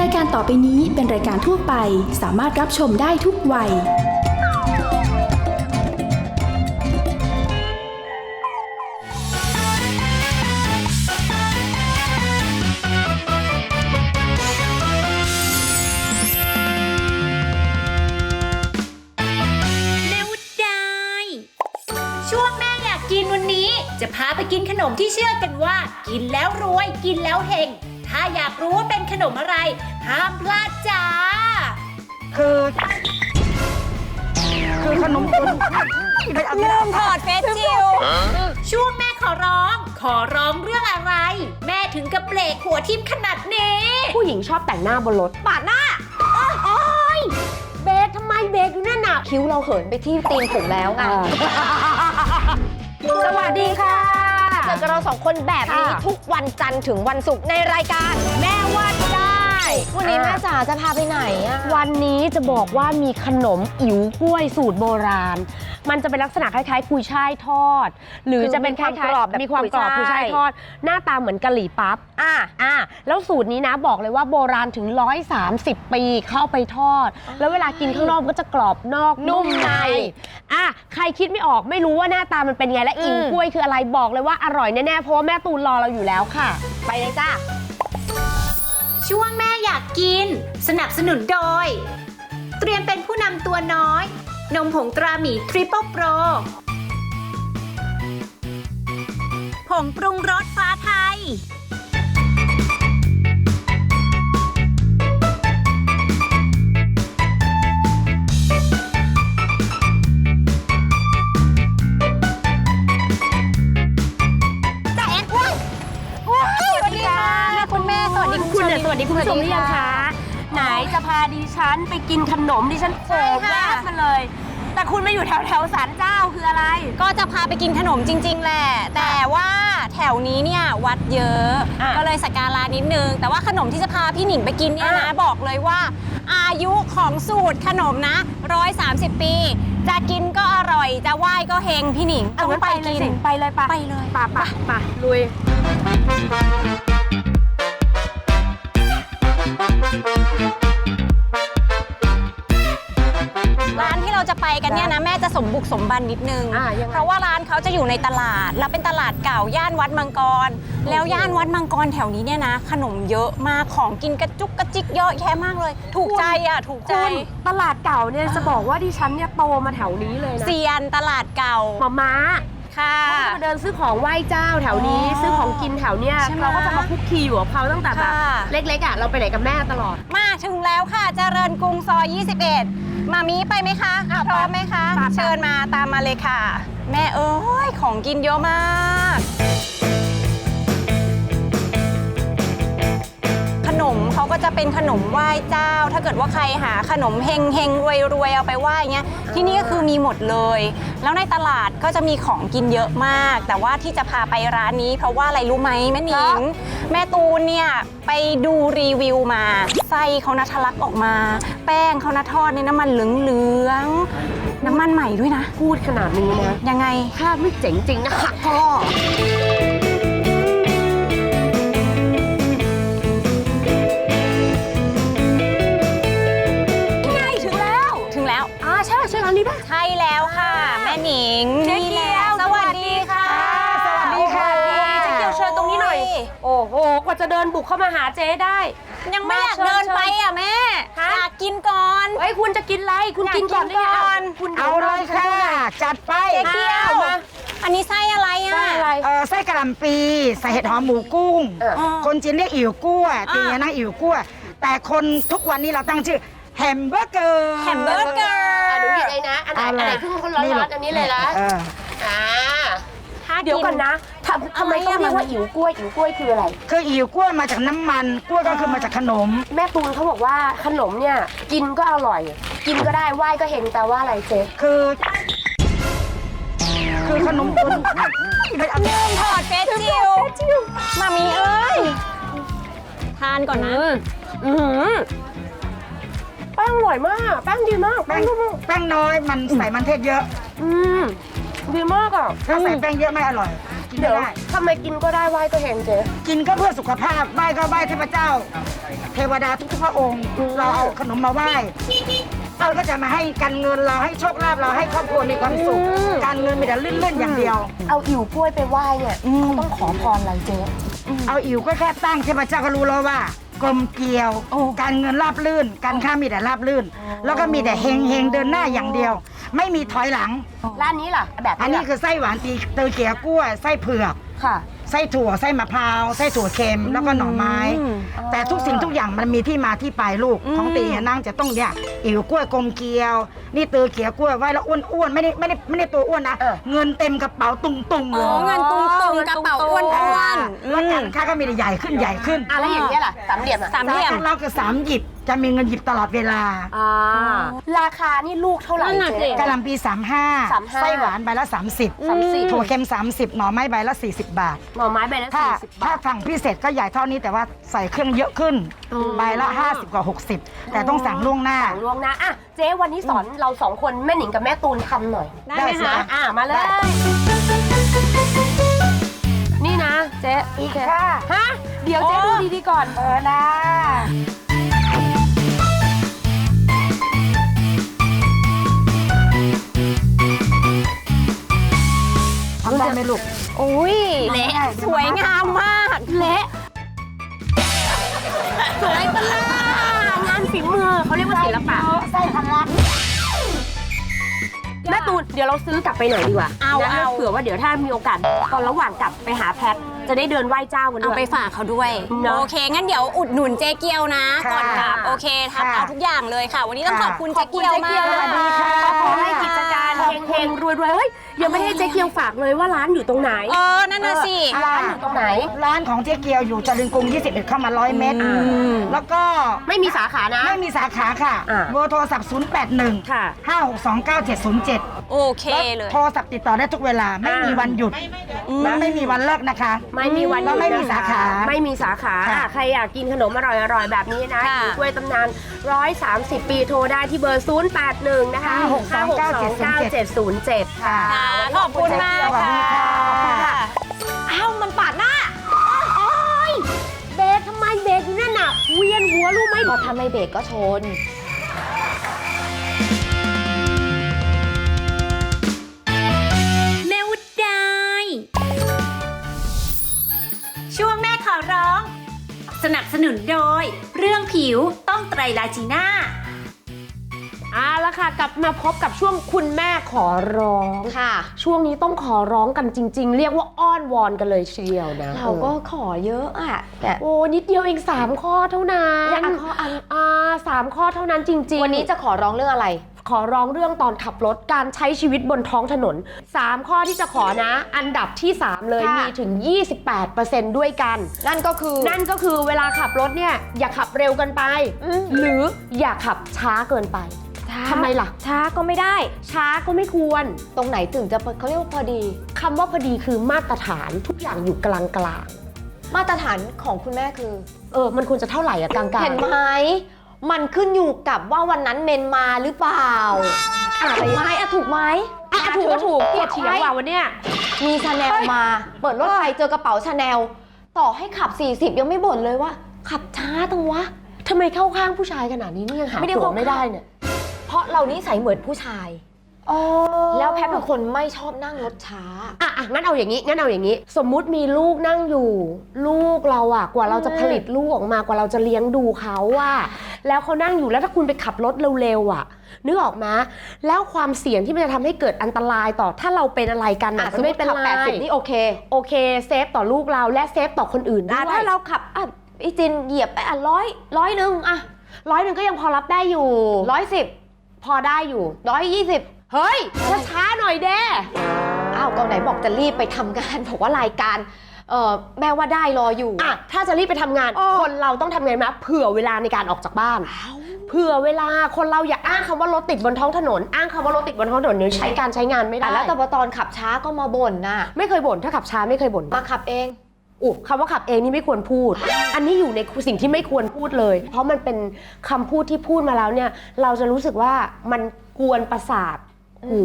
รายการต่อไปนี้เป็นรายการทั่วไป สามารถรับชมได้ทุกวัย เร็วได้ ช่วงแม่อยากกินวันนี้ จะพาไปกินขนมที่เชื่อกันว่า กินแล้วรวย กินแล้วเฮง ถ้าอยากรู้ว่าเป็นขนมอะไร ห้ามพลาดจ้า คือ คือขนมตุนไม่เอาไม่ลืเอามถอดเฟซชิลช่วงแม่ขอร้อง ขอร้องเรื่องอะไร แม่ถึงกับเบรกหัวทิ่มขนาดนี้ ผู้หญิงชอบแต่งหน้าบนรถปาดหน้าโอ๊ยเบรกทำไมเบรกอยู่นั่นน่ะ คิ้วเราเหินไปที่ตีนผมแล้วไงสวัสดีค่ะเจอ กับเราสองคนแบบนี้ค่ะทุกวันจันทร์ถึงวันศุกร์ในรายการ แม่วันได้ วันนี้แม่จ๋าจะพาไปไหนอะวันนี้จะบอกว่ามีขนมอิ๋วกล้วยสูตรโบราณ มันจะเป็นลักษณะคล้ายๆกุยช่ายทอด หรือจะเป็นคล้ายมีความกรอบแบบมีความกรอบกุกุยยช่าช่ายย ทอด หน้าตาเหมือนกะหรี่ปั๊บ อะ อ่าแล้วสูตรนี้นะบอกเลยว่าโบราณถึง 130 ปีเข้าไปทอด แล้วเวลากินข้างนอกก็จะกรอบนอกนุ่มใน อะใครคิดไม่ออกไม่รู้ว่าหน้าตามันเป็นไงและอิ่มกล้วยคืออะไรบอกเลยว่าอร่อยแน่ๆเพราะว่าแม่ตูนรอเราอยู่แล้วค่ะ ไปเลยจ้า ช่วงแม่อยากกิน สนับสนุนโดย เตรียมเป็นผู้นำตัวน้อย นมผงตราหมีทริปเปิลโปรผงปรุงรสฟ้าไทยจ่าเอ็นอ้วนอ้วนสวัสดีค่ะคุณแม่สวัสดีคุณเนี่ยสวัสดีคุณผู้ชมหรือยังคะ ไหนจะพาดิฉันไปกินขนมดิฉันโผล่แวบมาเลย แต่คุณมาอยู่แถวแถวๆศาลเจ้าคืออะไร ก็จะพาไปกินขนมจริง ๆ แหละ แต่ว่าแถวนี้เนี่ยวัดเยอะ อะก็เลยสักการะนิดนึง แต่ว่าขนมที่จะพาพี่หนิงไปกินเนี่ยนะ อะ บอกเลยว่า อายุของสูตรขนมนะ 130 ปี จะกินก็อร่อย จะไหว้ก็เฮงพี่หนิงเอางั้นไปเลยกิสิไปเลยปะไปเลย ปะปะปะลุย กันเนี่ยนะแม่จะสมบุกสมบันนิดนึง อะยังไง เพราะว่าร้านเขาจะอยู่ในตลาด แล้วเป็นตลาดเก่าย่านวัดมังกร แล้วย่านวัดมังกรแถวนี้เนี่ยนะ ขนมเยอะมากของกินกระจุกกระจิกเยอะแยะมากเลย ถูกใจอะถูกใจคุณตลาดเก่าเนี่ยจะบอกว่าดิฉันเนี่ยโตมาแถวนี้เลยนะเซียนตลาดเก่ามาม้าค่ะ เขาจะมาเดินซื้อของไหว้เจ้าแถวนี้ อ๋อซื้อของกินแถวเนี้ยใช่ไหมเราก็จะมาคุกคีอยู่กับเขาตั้งแต่แบบค่ะ เล็กๆอะเราไปไหนกับแม่ตลอด มาถึงแล้วค่ะเจริญกรุงซอย 21 มามีไปไหมคะอะพร้อมไหมคะไปไปเชิญมาตามมาเลยค่ะ แม่เอ้ยของกินเยอะมาก มเขาก็จะเป็นขนมไหว้เจ้า ถ้าเกิดว่าใครหาขนมเฮงเฮงรวยรวยๆเอาไปไหว้เงี้ยที่นี่ก็คือมีหมดเลย แล้วในตลาดก็จะมีของกินเยอะมาก แต่ว่าที่จะพาไปร้านนี้ เพราะว่าอะไรรู้ไหมแม่หนิงแม่ตูนเนี่ยไปดูรีวิวมาไส้เขานะทะลักออกมา แป้งเขานะทอดในน้ำมันเหลืองๆน้ำมันใหม่ด้วยนะ พูดขนาดนี้นะยังไง ถ้าไม่เจ๋งจริงนะหักคอ ร้านนี้ป่ะ ใช่แล้วค่ะ แม่หนิงเจ๊นี่เกีแหยวละสวัสดีค่ะสวัสดีค่ะเจ๊เกียวเชิญตรงนี้หน่อย โอ้โห กว่าจะเดินบุกเข้ามาหาเจ๊ได้ ยังไม่มาอยากเชิญเดินไปเชิญอะแม่ฮะ อยากกินก่อนเฮ้ยคุณจะกินอะไร คุณอยากกินก่อนกินก่อนได้ไงคุณเอาเลยค่ะ จัดไปเจ๊เกียวมาอันนี้ไส้อะไรอะ ได้อะไร เออไส้กระหล่ำปีใส่เห็ดหอมหมูกุ้ง เออ คนจีนเรียกอิ๋วกั้วตีนะนะอิ๋วกั้วแต่คนทุกวันนี้เราตั้งชื่อแฮมเบอร์เกอร์แฮมเบอร์เกอร์ อะหนูหยิบเลยนะ อันไหนอันไหนเพิ่งคนร้อนๆอันนี้เลยนะเอออ่าเดี๋ยวก่อนนะทำทำไมต้องเรียกว่าอิ๋วกล้วยอิ๋วกล้วยคืออะไร คืออิ๋วกั้วมาจากน้ำมันกั้วก็คือมาจากขนม แม่ตูนเขาบอกว่าขนมเนี่ยกินก็อร่อย กินก็ได้ไหว้ก็เห็นแต่ว่าอะไรเจ๊คือ คือขนมตุนไม่เอาไม่เอาถอดเฟซชิลมามีเอ้ย ทานก่อนนะ อือหือแป้ งอร่อยมาก แป้งดีมากแป้งแป้งน้อยมันใส่มันเทศเยอะ อืมดีมากอะถ้าใส่แป้งเยอะไม่อร่อยกินเดี๋ไม่ยวได้ ทำไมกินก็ได้ไหว้ก็เห็นเจ๊ กินก็เพื่อสุขภาพไหว้ก็ไหว้เทพเจ้า เทวดาทุกๆพระองค์เราเอาขนมมาไหว้เราก็จะมาให้การเงินเราให้โชคลาภเราให้ครอบครัวมีความสุข การเงินมีแต่ลื่นๆอย่างเดียว เอาอิ๋วกล้วยไปไหว้เนี่ยเขาต้องขอพรอะไรเจ๊ เอาอิ๋วก็แค่ตั้งเทพเจ้าก็รู้แล้วว่า กลมเกลียวการเงินราบลื่น การค้ามีแต่ราบลื่น แล้วก็มีแต่เฮงเฮงๆเดินหน้าอย่างเดียว ไม่มีถอยหลัง ร้านนี้ล่ะแบบอันนี้ล่ะคือไส้หวานตีเตยเกี๊ยวกล้วยไส้เผือกค่ะ ไส้ถั่วไส้มะพร้าวไส้ถั่วเค็มแล้วก็หน่อไม้แต่ทุกสิ่งทุกอย่างมันมีที่มาที่ไปลูกของตีนางจะต้องเนี่ยอิ๋วกล้วยกลมเกลียว นี่เตยเกี๊ยวกล้วยไว้แล้วอ้วนอ้วนๆไม่ได้ไม่ได้ไม่ได้ตัวอ้วนนะเออ เงินเต็มกระเป๋าตุงตุงๆเลโอ้ยเงินตุงตุงๆกระเป๋าอ้วนอ้วน แล้วการค้าก็มีแต่ใหญ่ขึ้นใหญ่ขึ้น อะแล้วอย่างเงี้ยล่ะสามเหลี่ยมอะ สามเหลี่ยมเราคือสามหยิบ จะมีเงินหยิบตลอดเวลาอ่า ราคานี่ลูกเท่าไหร่นั่นน่ะเจ๊สิกะหล่ำปี 35 35ไส้หวานใบละ 30 สามสิบ ถั่วเค็ม 30 หน่อไม้ใบละ 40 บาท หน่อไม้ใบละถ้าสี่สิบบาถ้าท สั่งพิเศษก็ใหญ่เท่านี้แต่ว่าใส่เครื่องเยอะขึ้นใบละ 50 กว่า 60 แต่ต้องสั่งล่วงหน้า สั่งล่วงหน้าอะเจ๊วันนี้สอนเราสองคนแม่หนิงกับแม่ตูนทำหน่อย ได้ไหมได้สิคะคะ อะมาเลยนี่นะ เจ๊อีกค่ะ ฮะ เดี๋ยวเจ๊ดูดีๆก่อน เออนะ ได้ไหมลูก อุ้ยเละสวยงามมากเละสวยปะล่ะงานฝีมือเขาเรียกว่าศิลปะไส้ทะลักแม่ตูนเดี๋ยวเราซื้อกลับไปหน่อยดีกว่าเอานะเอาเผื่อว่าเดี๋ยวถ้ามีโอกาสตอนระหว่างกลับไปหาแพทจะได้เดินไหว้เจ้ากันด้เอาวยไปฝากเขาด้วยเนอะโอเค งั้นเดี๋ยวอุดหนุนเจ๊เกียวนะค่ะก่อนกลับ โอเคทำเอาทุกอย่างเลยค่ะ วันนี้ต้องขอบคุณเจ๊เกียวมากสวัสดีค่ะขอให้กิจการ เฮงๆรวยๆเฮ้ยยังไม่ให้เจ๊เกียวฝากเลยว่าร้านอยู่ตรงไหน เออ นั่นน่ะสิร้านอยู่ตรงไหน ร้านของเจ๊เกียวอยู่จริญกรุง 21 เข้ามา 100 เมตรแล้วก็ไม่มีสาขานะ ไม่มีสาขาค่ะ อ่าเบอร์โทรศัพท์ 081 ค่ะ 5629707โอเคเลย โทรศัพท์ติดต่อได้ทุกเวลา ไม่มีวันหยุด และไม่มีวันเลิกนะคะ ไม่มีวันหยุดแล้วไม่มีนะคะสาขาไม่มีสาขาค่ะ อะใครอยากกินขนมอร่อยๆ แบบนี้นะค่ะ กล้วยตำนาน 130 ปีโทรได้ที่เบอร์ 081 นะคะ5629707 ค่ะ ค่ะขอบคุณมากสวัสดีค่ะ อ้าวมันปาดหน้า โอ๊ยเบรกทำไมเบรกอยู่นั่นน่ะเวียนหัวรู้ไหมก็ถ้าไม่เบรกก็ชน แม่วุฒได้ ช่วงแม่ขอร้อง สนับสนุนโดย เรื่องผิวต้องไตรลาจีน่าเอา ละค่ะกลับมาพบกับช่วงคุณแม่ขอร้อง ค่ะ ช่วงนี้ต้องขอร้องกันจริง ๆ เรียกว่าอ้อนวอนกันเลยทีเดียวนะเราก็ขอเยอะอะแต่โอ้นิดเดียวเอง 3 ข้อเท่านั้นอยากเอาข้ออันอ่าสามข้อเท่านั้นจริง ๆ วันนี้จะขอร้องเรื่องอะไร ขอร้องเรื่องตอนขับรถการใช้ชีวิตบนท้องถนน 3 ข้อที่จะขอนะ อันดับที่ 3 เลยค่ะมีถึง 28%ด้วยกัน นั่นก็คือ นั่นก็คือเวลาขับรถเนี่ยอย่าขับเร็วเกินไปอืมหรืออย่าขับช้าเกินไปช้าทำไมล่ะ ช้าก็ไม่ได้ ช้าก็ไม่ควร ตรงไหนถึงจะเขาเรียกว่าพอดีคำว่าพอดีคือมาตรฐานทุกอย่างอยู่กลางกลางมาตรฐานของคุณแม่คือๆเออ มันควรจะเท่าไหร่อะกลางๆเห็นไหม มันขึ้นอยู่กับว่าวันนั้นเมนมาหรือเปล่าอะถูกไหมอะถูกไหมอะถูกก็ถูกเกลียดเถียงว่ะวันเนี้ยมีชาแนลมา เปิดรถไฟเจอกระเป๋าชาแนลต่อให้ขับ 40 ยังไม่บ่นเลยว่า ขับช้าตังวะทำไมเข้าข้างผู้ชายขนาดนี้เนี่ยยังหาไม่ได้ผัวเข้าไม่ได้เนี่ย เพราะเรานิสัยเหมือนผู้ชาย แล้วแพทเป็นคนไม่ชอบนั่งรถช้า อะอะงั้นเอาอย่างนี้งั้นเอาอย่างนี้ สมมุติมีลูกนั่งอยู่ ลูกเราอะกว่าเราจะผลิตลูกออกมากว่าเราจะเลี้ยงดูเขาอะแล้วเขานั่งอยู่แล้วถ้าคุณไปขับรถเร็วๆอะนึกออกไหมแล้วความเสี่ยงที่มันจะทำให้เกิดอันตรายต่อถ้าเราเป็นอะไรกันอะอะสมมไม่ติเป็นขับไร80นี่โอเคโอเคเซฟต่อลูกเราและเซฟต่อคนอื่นด้อะวย ถ้าเราขับอะอีจินเหยียบไปอะร้อยร้อยหนึ่งอะร้อยหนึ่งก็ยังพอรับได้อยู่ร้อยสิบพอได้อยู่ ร้อยยี่สิบ เฮ้ยช้าๆหน่อยเด้อ้าวก็ไหนบอกจะรีบไปทำงาน บอกว่ารายการเออแม่ว่าได้รออยู่ อะถ้าจะรีบไปทำงานอ้อคนเราต้องทำไงไหมเผื่อเวลาในการออกจากบ้าน เผื่อเวลาคนเราอย่าอ้างคำว่ารถติดบนท้องถนน อ้างคำว่ารถติดบนท้องถนนเดี๋ยวใช้การใช้งานไม่ได้แต่แล้วแต่พอตอนขับช้าก็มาบ่นน่ะ ไม่เคยบ่นถ้าขับช้าไม่เคยบ่น มาขับเอง อุคำว่าขับเองนี่ไม่ควรพูด อันนี้อยู่ในสิ่งที่ไม่ควรพูดเลย เพราะมันเป็นคำพูดที่พูดมาแล้วเนี่ย เราจะรู้สึกว่ามันกวนประสาท หู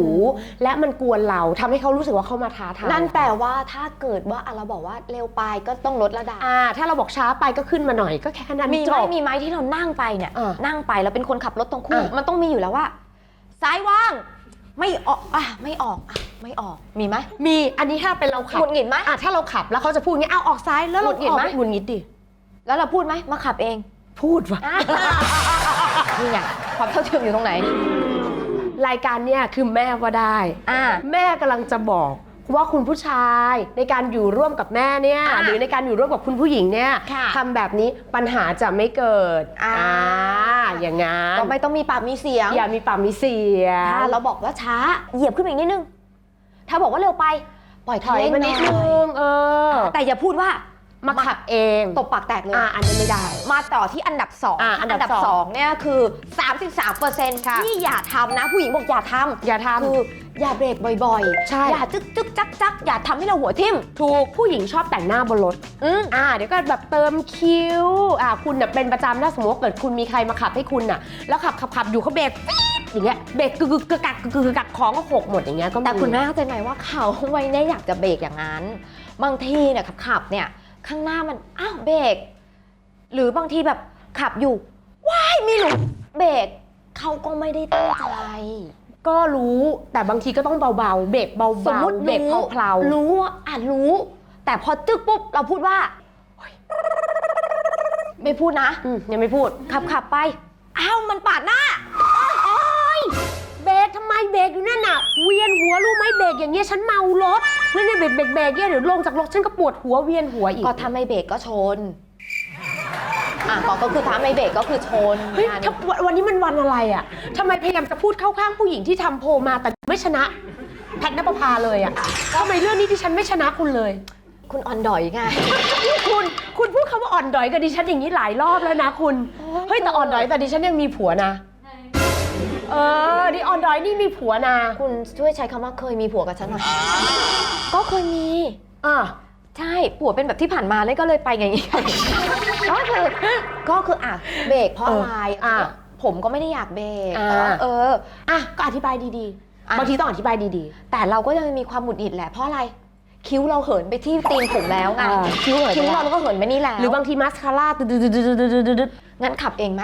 และมันกวนเราทำให้เขารู้สึกว่าเขามาท้าทายนั่นแปลว่าถ้าเกิดว่าอะเราบอกว่าเร็วไปก็ต้องลดระดับอ่าถ้าเราบอกช้าไปก็ขึ้นมาหน่อยก็แค่นั้นมีจไหมบมีไหมที่เรานั่งไปเนี่ยเออนั่งไปแล้วเป็นคนขับรถตรงคู่อะมันต้องมีอยู่แล้วว่าซ้ายว่างไม่ออกอะไม่ออกอะไม่ออกมีไหมมีอันนี้ถ้าเป็นเราขัหบงุดหงิดไหมอะถ้าเราขับแล้วเขาจะพูดอย่างงี้เอาออกซ้ายแล้วเราหงุดหงิดออกไหมหงุดหงิดดิแล้วเราพูดไหมมาขับเอง พูดว่ะนี่ไงความเท่าเทียมอยู่ตรงไหน รายการเนี่ยคือแม่ว่าได้อ่า แม่กำลังจะบอกว่าคุณผู้ชายในการอยู่ร่วมกับแม่เนี่ยอะหรือในการอยู่ร่วมกับคุณผู้หญิงเนี่ยค่ะทำแบบนี้ปัญหาจะไม่เกิดอ่า อย่างงั้นก็ไม่ต้องมีปากมีเสียงอย่ามีปากมีเสียง ถ้าเราบอกว่าช้าเหยียบขึ้นมาอีกนิดนึง ถ้าบอกว่าเร็วไป ปล่อยถอยมานิดหนึอยงเออ แต่อย่าพูดว่า มาขับเองตบปากแตกเลย อ่าอันนั้นไม่ได้ มาต่อที่อันดับ2อะอันดับสองเนี่ยคือ 33%ค่ะที่อย่าทำนะ ผู้หญิงบอกอย่าทำอย่าทำ คืออย่าเบรกบ่อยๆ ใช่ อย่าจึกจึกจักจักอย่าทำให้เราหัวทิ่ม ถูกผู้หญิงชอบแต่งหน้าบนรถ อืมอ่า เดี๋ยวก็แบบเติมคิ้ว อ่า คุณน่ะเป็นประจำถ้าสมมติว่าเกิดคุณมีใครมาขับให้คุณน่ะ แล้วขับขับขับอยู่เขาเบรกปี๊ดอย่างเงี้ย เบรกกึกกึกกึกกักกึกกึกกึกกักของก็หกหมดอย่างเงี้ยก็แต่คุณแม่เข้าใจไหมว่าเขาไม่ได้อยากจะเบรกอย่างนั้น บางทีเนี่ยขับขับๆเนี่ย ข้างหน้ามันอ้าวเบรกหรือบางทีแบบขับอยู่ว้ายมีหลุมเบรกเขาก็ไม่ได้ตั้งใจ ก็รู้แต่บางทีก็ต้องเบาๆ เบรกเบาๆสมมติเบรกรู้เพลาๆ รู้ว่าอะรู้ แต่พอจึกปุ๊บเราพูดว่าเฮ้ยไม่พูดนะ อืมยังไม่พูด ขับขับไป อ้าวมันปาดหน้าเบรกทำไมเบรกอยู่นั่นน่ะ เวียนหัวรู้ไหมเบรกอย่างเงี้ยฉันเมารถ ไม่ได้เบรกเบรกเบรกเนี่ยเดี๋ยวลงจากรถฉันก็ปวดหัวเวียนหัวอีกก็ถ้าไม่เบรกก็ชน อะก็ก็คือถ้าไม่เบรกก็คือชนเฮ้ยงานถ้าวันวันนี้มันวันอะไรอะทำไมพยายามจะพูดเข้าข้างผู้หญิงที่ทำโพลมาแต่ไม่ชนะ แพทย์นภพาเลยอะทำไมเรื่องนี้ดิฉันไม่ชนะคุณเลย คุณอ่อนดอยไงคุณคุณพูดคำว่าอ่อนดอยกับดิฉันอย่างนี้หลายรอบแล้วนะคุณ เฮ้ยแต่อ่อนดอยแต่ดิฉันยังมีผัวนะ เออดิอ่อนดอยนี่มีผัวนะคุณช่วยใช้คำว่าเคยมีผัวกับฉันหน่อย ก็เคยมี อะใช่ผัวเป็นแบบที่ผ่านมาเลยก็เลยไปไง ก็คือก็คืออะเบรกเพราะอะไรอะผมก็ไม่ได้อยากเบรกอ่าแต่ว่าเอออะก็อธิบายดีอะๆบางทีต้องอธิบายดีแต่เราก็ยังมีความหงุดหงิดแหละเพราะอะไรคิ้วเราเหินไปที่ตีนผมแล้วไงอ่าคิ้วเหินไปคิ้วแล้วเราก็เหินไปนี่แล้วๆหรือบางทีมาสคาร่าตึ๊ดๆๆๆๆๆงั้นขับเองไหม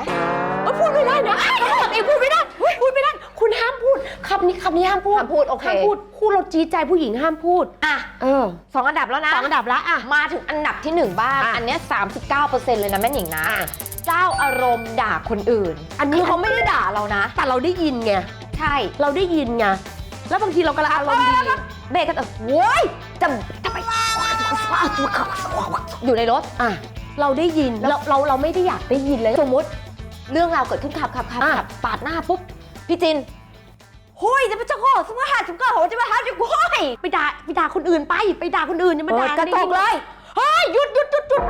เอ้ยพูดไม่ได้นะขับเองพูดไม่ได้เฮ้ยพูดไม่ได้ คุณห้ามพูดคำนี้คำนี้ห้ามพูดห้ามพูดโอเค ห้ามพูดพูดเราจี๊ดใจผู้หญิงห้ามพูด อะเออสองอันดับแล้วนะ สองอันดับละอะ มาถึงอันดับที่หนึ่งบ้าง อะอันเนี้ย39%เลยนะแม่หนิงนะอะ เจ้าอารมณ์ด่าคนอื่น อันนี้คือเขาไม่ได้ด่าเรานะ แต่เราได้ยินไง ใช่เราได้ยินไง แล้วบางทีเรากำลังอารมณ์ดี เบรกกันเออโว้ยจะจะไปอยู่ในรถ อะ เราได้ยินเราเราเราไม่ได้อยากได้ยินเลย สมมติ เรื่องราวเกิดขึ้นขับขับขับอะขับปาดหน้าปุ๊บ พี่จินหุยจะไปเจ้าข้อสมมติหาจุกเกอร์โหจะไปหาจุกก้อยไปด่าไปด่าคนอื่นไป ไปด่าคนอื่นอย่ามาด่าเออกระตกเลยเฮ้ยหยุดหยุดหยุดหยุด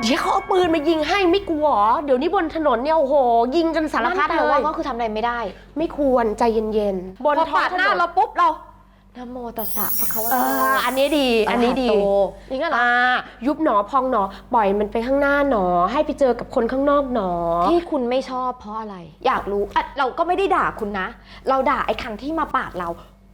เดี๋ยวเขาเอาปืนมายิงให้ไม่กลัวเหรอเดี๋ยวนี้บนถนนเนี่ยโอ้โห ยิงกันสารพัดนั่นแปเลว่ายก็คือทำอะไรไม่ได้ ไม่ควรใจเย็นๆบนพอท้องปาดถหน้านนเราปุ๊บเรา นะโมตัสสะพระคะวะเอโตออันนี้ดีอันนี้ดีะระหะโตอย่างเงี้ยเหรอ อ่ายุบหนอพองหนอปล่อยมันไปข้างหน้าหนอ ให้ไปเจอกับคนข้างนอกหนอ ที่คุณไม่ชอบเพราะอะไร อยากรู้อะเราก็ไม่ได้ด่าคุณนะ เราด่าไอ้คันที่มาปาดเรา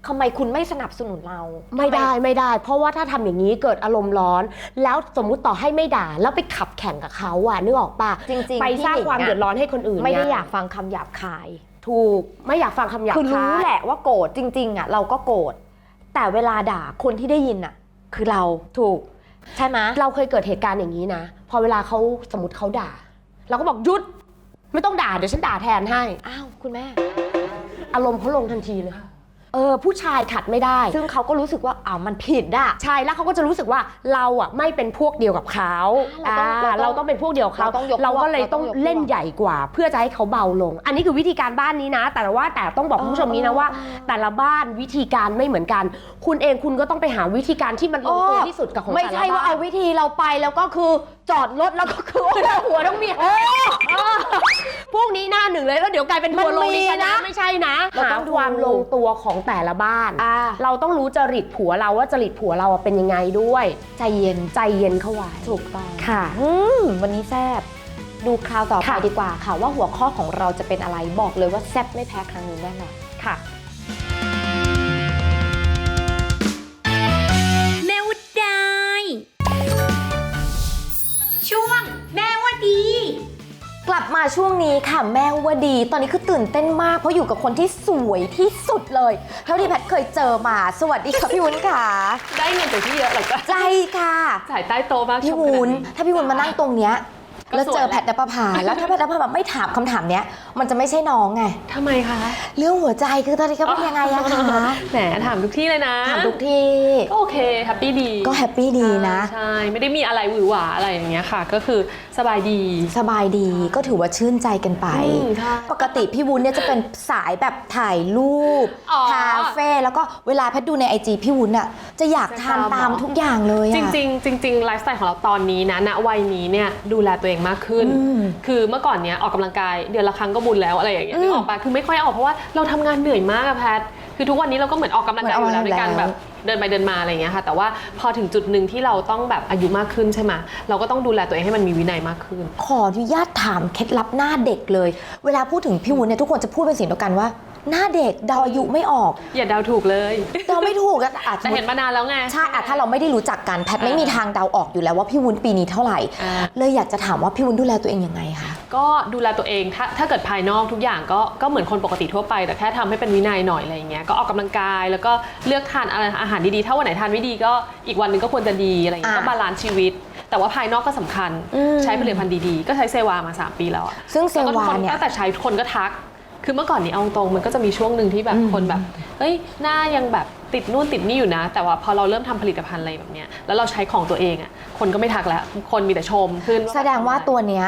ทำไมคุณไม่สนับสนุนเราไม่ได้ทำไม่ได้ เพราะว่าถ้าทำอย่างนี้เกิดอารมณ์ร้อน แล้วสมมุติต่อให้ไม่ด่าแล้วไปขับแข่งกับเขาอะนึกออกปะจริงๆไปสร้างพี่หนิงความอะเดือดร้อนให้คนอื่นไม่ได้เนี่อยากฟังคำหยาบคาย ถูกไม่อยากฟังคำหยาบคือรู้คายแหละว่าโกรธจริง ๆอะเราก็โกรธ แต่เวลาด่าคนที่ได้ยินอะ คือเราถูก ใช่ไหมเราเคยเกิดเหตุการณ์อย่างนี้นะ พอเวลาเขาสมมติเขาด่า เราก็บอกหยุด ไม่ต้องด่าเดี๋ยวฉันด่าแทนให้ อ้าว คุณแม่ อารมณ์เขาลงทันทีเลย เออผู้ชายขัดไม่ได้ ซึ่งเขาก็รู้สึกว่าอ้าวมันผิดอะใช่แล้วเขาก็จะรู้สึกว่าเราอะไม่เป็นพวกเดียวกับเขาเราต้องอ่าเราต้องเราต้องเป็นพวกเดียวกับเขาเราต้องยกพวกเราก็เลยต้องเราต้องยกพวก เล่นใหญ่กว่า เพื่อจะให้เขาเบาลง อันนี้คือวิธีการบ้านนี้นะ แต่ว่าแต่ต้องบอกคุณผู้ชมนี้นะว่า แต่ละบ้านวิธีการไม่เหมือนกัน คุณเองคุณก็ต้องไปหาวิธีการที่มันลงตัวที่สุดกับของไม่แต่ละใช่ว่าบ้นเอาวิธีเราไปแล้วก็คือ จอดรถแล้วก็คือหัวต้องมีเออเออพวกนี้หน้าหนึ่งเลยแล้วเดี๋ยวกลายเป็นทัวร์ลงมันมีดิฉันนะนะไม่ใช่นะเราหาต้องดูความลงตัวของแต่ละบ้าน อ่า เราต้องรู้จริตผัวเราว่าจริตผัวเราอะเป็นยังไงด้วย ใจเย็นใจเย็นเข้าไว้ถูกต้อง ค่ะ อืมวันนี้แซบดูคราวต่อไปค่ะ ดีกว่าค่ะ ว่าหัวข้อของเราจะเป็นอะไรบอกเลยว่าแซบไม่แพ้ครั้งนี้แน่นอน ค่ะ ช่วงนี้ค่ะแม่วดี ตอนนี้คือตื่นเต้นมาก เพราะอยู่กับคนที่สวยที่สุดเลย เท่าที่แพทย์เคยเจอมา สวัสดีค่ะพี่วุ้นค่ะ ได้เงินจากที่เยอะเหรอก็ใจค่ะจ่ายใต้โต๊ะมากพี่ชมวุ้นขดถ้าพี่วุ้นมานั่งตรงเนี้ยก็ แล้วเจอสวยแหละแพทย์นภพาแล้วถ้าแพทย์นภพาไม่ถามคำถามเนี้ยมันจะไม่ใช่น้องไง ทำไมคะเรื่องหัวใจคือตอนนี้เขาเป็นยังไงอะคะแหมถามทุกที่เลยนะถามทุกที่ก็โอเคแฮปปี้ดีก็แฮปปี้ดีนะใช่ไม่ได้มีอะไรหวือหวาอะไรอย่างเงี้ยค่ะ ก็คือสบายดี สบายดีก็ถือว่าชื่นใจกันไปอืมใช่ปกติพี่วุ้นเนี่ยจะเป็นสายแบบถ่ายรูปอ๋อคาเฟ่แล้วก็เวลาแพทย์ดูในไอจีพี่วุ้นอะจะอยากทานจะตามตามเหรอทุกอย่างเลยอะจริงๆจริงๆไลฟ์สไตล์ของเราตอนนี้นะณวัยนี้เนี่ยดูแลตัวเองมากขึ้นอืมคือเมื่อก่อนเนี้ยออกกำลังกายเดือนละครั้งก็บุญแล้วอะไรอย่างเงี้ยอืมนึกออกปะคือไม่ค่อยออกเพราะว่าเราทำงานเหนื่อยมากอะแพทคือทุกวันนี้เราก็เหมือนออกกำลังกายอยู่แล้วเหมืด้อนวยกันออกแบกำลับงกายเดินไปเดินมาอะไรอย่างเงี้ยค่ะ แต่ว่าพอถึงจุดหนึ่งที่เราต้องแบบอายุมากขึ้นใช่ไหมเราก็ต้องดูแลตัวเองให้มันมีวินัยมากขึ้น ขออนุญาตถามเคล็ดลับหน้าเด็กเลย เวลาพูดถึงพี่วุ้นเนี่ยทุกคนจะพูดเป็นเสียงเดียวกันว่า หน้าเด็กเดาอายุไม่ออกอย่าเดาถูกเลยเดาไม่ถูกอะอาจจะแต่เห็นมานานแล้วไง ใช่อะถ้าเราไม่ได้รู้จักกันแพทย์ไม่มีทางเดาออกอยู่แล้วว่าพี่วุ้นปีนี้เท่าไหร่ อ่า เลยอยากจะถามว่าพี่วุ้นดูแลตัวเองยังไงคะ ก็ดูแลตัวเองถ้าถ้าเกิดภายนอกทุกอย่างก็ก็เหมือนคนปกติทั่วไป แต่แค่ทำให้เป็นวินัยหน่อยอะไรอย่างเงี้ยก็ออกกำลังกายแล้วก็เลือกทานอะไรอาหารดีๆถ้าวันไหนทานไม่ดีก็อีกวันหนึ่งก็ควรจะดีอะไรอย่างเงี้ยอ่าก็บาลานซ์ชีวิต แต่ว่าภายนอกก็สำคัญอืม ใช้ผลิตภัณฑ์ดีๆ ก็ใช้เซวามา 3 ปีแล้วอะซึ่งเซวาแล้ก็ทุกคเนี่ย ตั้งแต่ใช้คนก็ทัก คือเมื่อก่อนนี้เอาตรงๆมันก็จะมีช่วงหนึ่งที่แบบอืมคนแบบเฮ้ยหน้ายังแบบติดนู่นติดนี่อยู่นะ แต่ว่าพอเราเริ่มทำผลิตภัณฑ์อะไรแบบเนี้ยแล้วเราใช้ของตัวเองอะคนก็ไม่ทักแล้ว คนมีแต่ชมขึ้นแสดงว่าตัวเนี้ย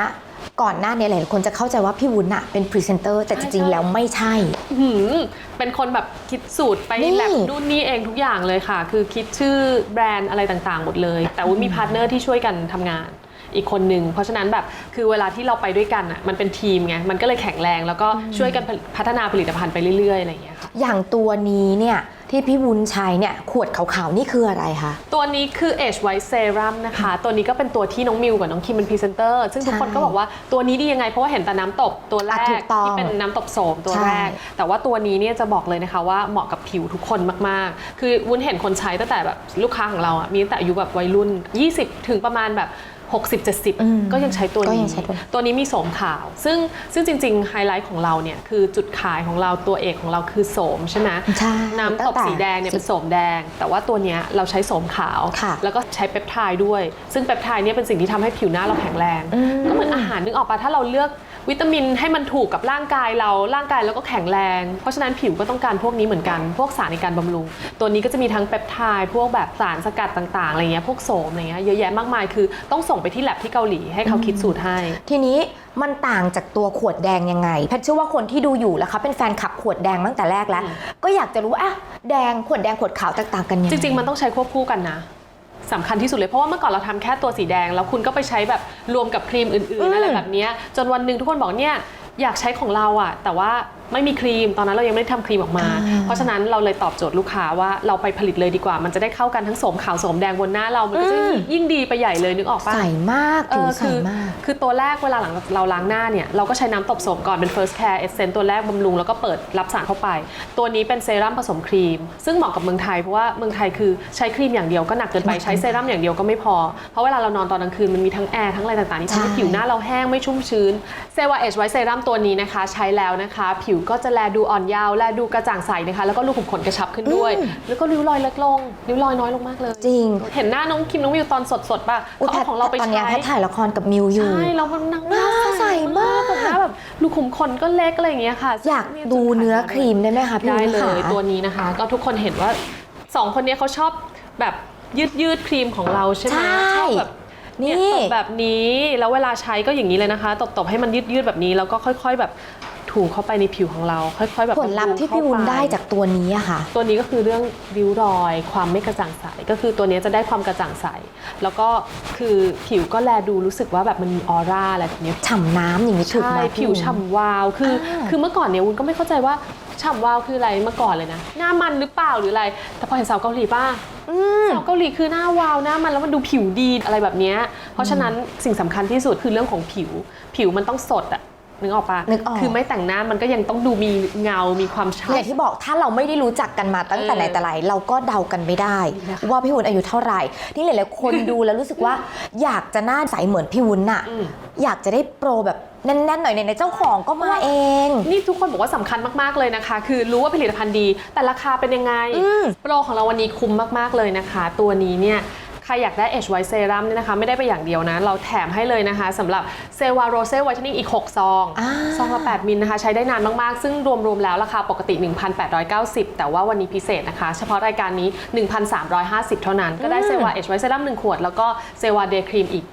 ก่อนหน้านี้หลายคนจะเข้าใจว่าพี่วุ้นอะเป็นพรีเซนเตอร์แต่จริงๆ แล้วไม่ใช่หืมเป็นคนแบบคิดสูตรไปนี่แลบนู่นนี่เองทุกอย่างเลยค่ะ คือคิดชื่อแบรนด์อะไรต่างๆ หมดเลย แต่วุ้นมีพาร์ทเนอร์ที่ช่วยกันทำงาน อีกคนหนึ่งเพราะฉะนั้นแบบคือเวลาที่เราไปด้วยกันอะมันเป็นทีมไงมันก็เลยแข็งแรง แล้วก็ช่วยกันพัฒนาผลิตภัณฑ์ไปเรื่อยๆอะไรอย่างเงี้ยค่ะอย่างตัวนี้เนี่ยที่พี่วุ้นใช้เนี่ยขวดขาวๆนี่คืออะไรคะตัวนี้คือ Age White Serum นะคะ ตัวนี้ก็เป็นตัวที่น้องมิวกับน้องคิมเป็นพรีเซนเตอร์ซึ่งทุกคนก็บอกว่าตัวนี้ดียังไงเพราะว่าเห็นแต่น้ำตบตัวแรอะกถูกต้องที่เป็นน้ำตบโสมตัวใช่แรก แต่ว่าตัวนี้เนี่ยจะบอกเลยนะคะว่าเหมาะกับผิวทุกคนมากๆ คือวุ้นเห็นคนใช้ตั้งแต่แบบลูกค้าของเราอะมีตั้งแต่อายุแบบวัยรุ่น 20 ถึงประมาณแบบ 60อืม70 ก็ยังใช้ตัวก็นี้ยังใช้ตัวนี้ ตัวนี้มีโสมขาว ซึ่งซึ่งจริงๆไฮไลท์ของเราเนี่ยคือจุดขายของเราตัวเอกของเราคือโสมใช่ไหมใช่น้ำตบตั้งแต่สีแดงเนี่ยเป็นโสมแดง แต่ว่าตัวเนี้ยเราใช้โสมขาวค่ะแล้วก็ใช้เปปไทด์ด้วย ซึ่งเปปไทด์เนี่ยเป็นสิ่งที่ทำให้ผิวหน้าเราแข็งแรงอื มก็เหมือนอาหารนึกออกปะถ้าเราเลือกวิตามินให้มันถูกกับร่างกายเราร่างกายเราก็แข็งแรง เพราะฉะนั้นผิวก็ต้องการพวกนี้เหมือนกัน พวกสารในการบำรุง ตัวนี้ก็จะมีทั้งเปปไทด์พวกแบบสารสกัดต่างๆอะไรเงี้ยพวกโสมอะไรเงี้ยเยอะแยะมากมายคือต้องส่งไปที่แลบที่เกาหลีให้เขาคิดสูตรให้ ทีนี้มันต่างจากตัวขวดแดงยังไงแพทย์เชื่อว่าคนที่ดูอยู่แล้วเขาเป็นแฟนคลับขวดแดงตั้งแต่แรกแล้วอืมก็อยากจะรู้ว่าอะแดงขวดแดงขวดขาวแตกต่างกันยังไงจริงๆมันต้องใช้ควบคู่กันนะ สำคัญที่สุดเลยเพราะว่าเมื่อก่อนเราทำแค่ตัวสีแดง แล้วคุณก็ไปใช้แบบรวมกับครีมอื่นๆอะไรแบบเนี้ยจนวันหนึ่งทุกคนบอกเนี่ยอยากใช้ของเราอะแต่ว่า ไม่มีครีมตอนนั้นเรายังไม่ได้ทำครีมออกมาอ่าเพราะฉะนั้นเราเลยตอบโจทย์ลูกค้าว่าเราไปผลิตเลยดีกว่า มันจะได้เข้ากันทั้งโสมขาวโสมแดงบนหน้าเรามันก็จะยิ่งดีไปใหญ่เลยนึกออกปะใสมากเอผิวอใสคือมาก คือตัวแรกเวลาหลังเราล้างหน้าเนี่ยเราก็ใช้น้ำตบโสมก่อนเป็น first care essence ตัวแรกบำรุงแล้วก็เปิดรับสารเข้าไป ตัวนี้เป็นเซรั่มผสมครีม ซึ่งเหมาะกับเมืองไทยเพราะว่าเมืองไทยคือใช้ครีมอย่างเดียวก็หนักเกินไปใช้เซรั่มอย่างเดียวก็ไม่พอ เพราะเวลาเรานอนตอนกลางคืนมันมีทั้งแอร์ทั้งอะไรต่างๆที่ทำให้ใช่ผิวหน้าเราแห้งไม่ชุ่มชื้นเซวาเอชไวเซรั่มตัวนี้นะคะ ใช้แล้วนะคะ ผิวก็จะแลดูอ่อนเยาว์แลดูกระจ่างใสนะคะ แล้วก็รูขุมขนกระชับขึ้นด้วย แล้วก็ริ้วรอยเล็กลง ริ้วรอยน้อยลงมากเลย จริง เห็นหน้าน้องคิมน้องวิวตอนสดๆป่ะอุ๊ยเขาเอาของเราไปตอนเนี้ยใช้ แพทย์ถ่ายละครกับมิวอยู่ ใช่แล้วมันหน้าหน้าใสมากแบบหน้าแบบรูขุมขนก็เล็กอะไรอย่างเงี้ยค่ะอยากดูเนื้อครีมได้ไหมคะพี่ได้วุ้นเลยค่ะตัวนี้นะคะ ก็ทุกคนเห็นว่าสองคนเนี้ยเขาชอบแบบยืดยืดๆครีมของเราใช่ไหมใช่ชอบแบบนี่เนี่ยตบแบบนี้แล้วเวลาใช้ก็อย่างนี้เลยนะคะ ตบๆให้มันยืดยืดๆแบบนี้แล้วก็ค่อย ๆ แบบ ถูเข้าไปในผิวของเรา ค่อยๆแบบผลลัพธ์ที่พี่วุ้นได้จากตัวนี้อะค่ะ ตัวนี้ก็คือเรื่องริ้วรอย ความไม่กระจ่างใสก็คือตัวนี้จะได้ความกระจ่างใสแล้วก็คือผิวก็แลดูรู้สึกว่าแบบมันมีออร่าอะไรแบบเนี้ยฉ่ำน้ำอย่างนี้ถูกใช่ไหมผิวพี่วุ้นฉ่ำวาวคืออาคือเมื่อก่อนเนี่ยวุ้นก็ไม่เข้าใจว่าฉ่ำวาวคืออะไรเมื่อก่อนเลยนะ หน้ามันหรือเปล่าหรืออะไร แต่พอเห็นสาวเกาหลีป้าสาวเกาหลีคือหน้าวาวหน้ามันแล้วมันดูผิวดีอะไรแบบเนี้ยเพราะฉะนั้นสิ่งสำคัญที่สุดคือเรื่องของผิว ผิวมันต้องสดอะ นึกออกปะนึกออก คือไม่แต่งหน้ามันก็ยังต้องดูมีเงา มีความชัอดย่างที่บอกถ้าเราไม่ได้รู้จักกันมาตั้งแต่เออไหนแต่ไรเราก็เดากันไม่ได้ นะคะว่าพี่วุ้นอายุเท่าไหร่ที่หลายๆคนดูแล้วรู้สึกว่าอยากจะหน้าใสเหมือนพี่วุ้นน่ะ อืม อยากจะได้โปรแบบแน่นๆหน่อยในๆเจ้าของก็มาเอง นี่ทุกคนบอกว่าสำคัญมากๆเลยนะคะ คือรู้ว่าผลิตภัณฑ์ดี แต่ราคาเป็นยังไง อืม โปรของเราวันนี้คุ้มมากๆเลยนะคะ ตัวนี้เนี่ย ใครอยากได้ H White Serum เนี่ยนะคะไม่ได้ไปอย่างเดียวนะ เราแถมให้เลยนะคะสำหรับเซวาโรเซ e ไวท์เทนนิ่งอีก 6 ซองอ่าซองละ 8 มิลนะคะ ใช้ได้นานมากๆ ซึ่งรวม ๆ แล้วราคาปกติ 1,890 แต่ว่าวันนี้พิเศษนะคะ เฉพาะรายการนี้ 1,350 เท่านั้น ก็ได้เซวา H White Serum 1ขวด แล้วก็เซวาเดย์ครีมอีก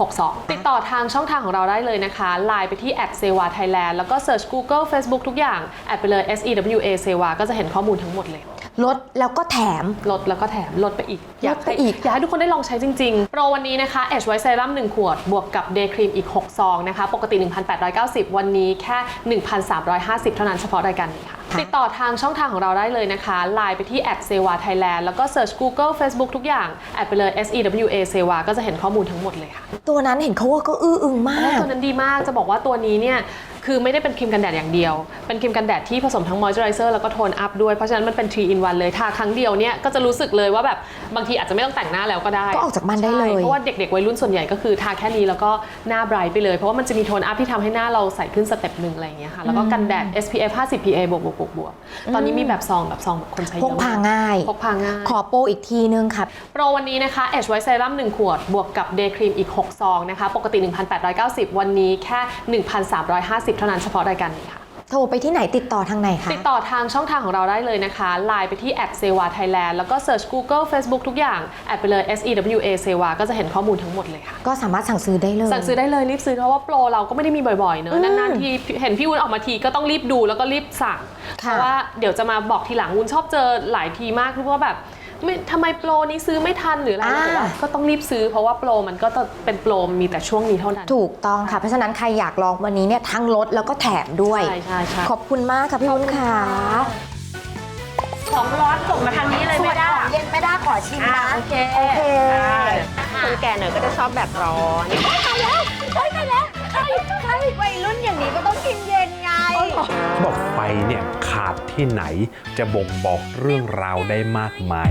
62ติดต่อทางช่องทางของเราได้เลยนะคะ ไลน์ไปที่แอดเซวาไทยแลนด์แล้วก็เ e ิร์ช Google Facebook ทุกอย่าง แอดไปเลย S E W A เซวาก็จะเห็นข้อมูลทั้งหมดเลย ลดแล้วก็แถม ลดแล้วก็แถมลดไปอีกลดไปอีกอยากให้ทุกคนได้ลองใช้จริงๆ โปรวันนี้นะคะ H White Serum 1ขวด บวกกับ Day Cream อีก 6 ซองนะคะ ปกติ 1,890 วันนี้แค่ 1,350 เท่านั้นเฉพาะรายการนี้ค่ะ ติดต่อทางช่องทางของเราได้เลยนะคะไลน์ไปที่แอดเซวาไทยแลนด์แล้วก็เ e ิร์ช Google Facebook ทุกอย่าง แอดไปเลย S E W A เซวาก็จะเห็นข้อมูลทั้งหมดเลยค่ะ ตัวนั้นเห็นเขาว่าก็อื้ออึงมาโอ้กตัวนั้นดีมากจะบอกว่าตัวนี้เนี่ย คือไม่ได้เป็นครีมกันแดดอย่างเดียว เป็นครีมกันแดดที่ผสมทั้งมอยเจอไรเซอร์แล้วก็โทนอัพด้วย เพราะฉะนั้นมันเป็น3 in 1เลยทาครั้งเดียวเนี่ยก็จะรู้สึกเลยว่าแบบบางทีอาจจะไม่ต้องแต่งหน้าแล้วก็ได้ก็ออกจากบ้านได้เลยใช่เพราะว่าเด็กๆวัยรุ่นส่วนใหญ่ก็คือทาแค่นี้แล้วก็หน้าไบรท์ไปเลย เพราะว่ามันจะมีโทนอัพที่ทำให้หน้าเราใสขึ้นสเต็ปหนึ่งอะไรอย่างเงี้ยค่ะ แล้วก็กันแดด SPF 50 PA บวกบวกบวกบวกตอนนี้มีแบบซองแบบซองแบบคนใช้เยพอะกพาง่ายพกพาง่าย ขอโปรอีกทีนึงค่ะโปรวันนี้นะคะ H White Serum 1ขวดบวกกับ Day Cream อีก 6 ซองนะคะ ปกติ 1,890 วันนี้แค่ 1,350เท่านั้นเฉพาะรายการนี้ค่ะ โทรไปที่ไหนติดต่อทางไหนคะ ติดต่อทางช่องทางของเราได้เลยนะคะ ไลน์ไปที่แอดเซวาไทยแลนด์แล้วก็เ e ิร์ช Google Facebook ทุกอย่าง แอดไปเลย S E W A เซวาก็จะเห็นข้อมูลทั้งหมดเลยค่ะ ก็สามารถสั่งซื้อได้เลย สั่งซื้อได้เลยรีบซื้อเพราะว่าโปรเราก็ไม่ได้มีบ่อยๆเนอะนานๆทีเห็นพี่วุ้นออกมาทีก็ต้องรีบดูแล้วก็รีบสั่ง เพค่ะ ราะว่าเดี๋ยวจะมาบอกทีหลังวุ้นชอบเจอหลายทีมากที่ว่าแบบ ไม่ทำไมโปรนี้ซื้อไม่ทันหรืออะไรอ่าแต่ว่า ก็ต้องรีบซื้อเพราะว่าโปรมันก็จะเป็นโปรมีแต่ช่วงนี้เท่านั้น ถูกต้องค่ะ เพราะฉะนั้นใครอยากลองวันนี้เนี่ยทั้งลดแล้วก็แถมด้วย ใช่ใช่ใช่ ขอบคุณมากค่ะพี่วุ้นค่ะของร้อนส่งมาทางนี้เลยไม่ได้เย็นไม่ได้ขอชิมอ่านะ โอเคโอเคคนแก่หน่อยก็จะชอบแบบร้อนวัยรุ่นอย่างนี้ก็ต้องกินเย็นไง เขาบอกไฟเนี่ยขาดที่ไหนจะบ่งบอกเรื่องราวได้มากมาย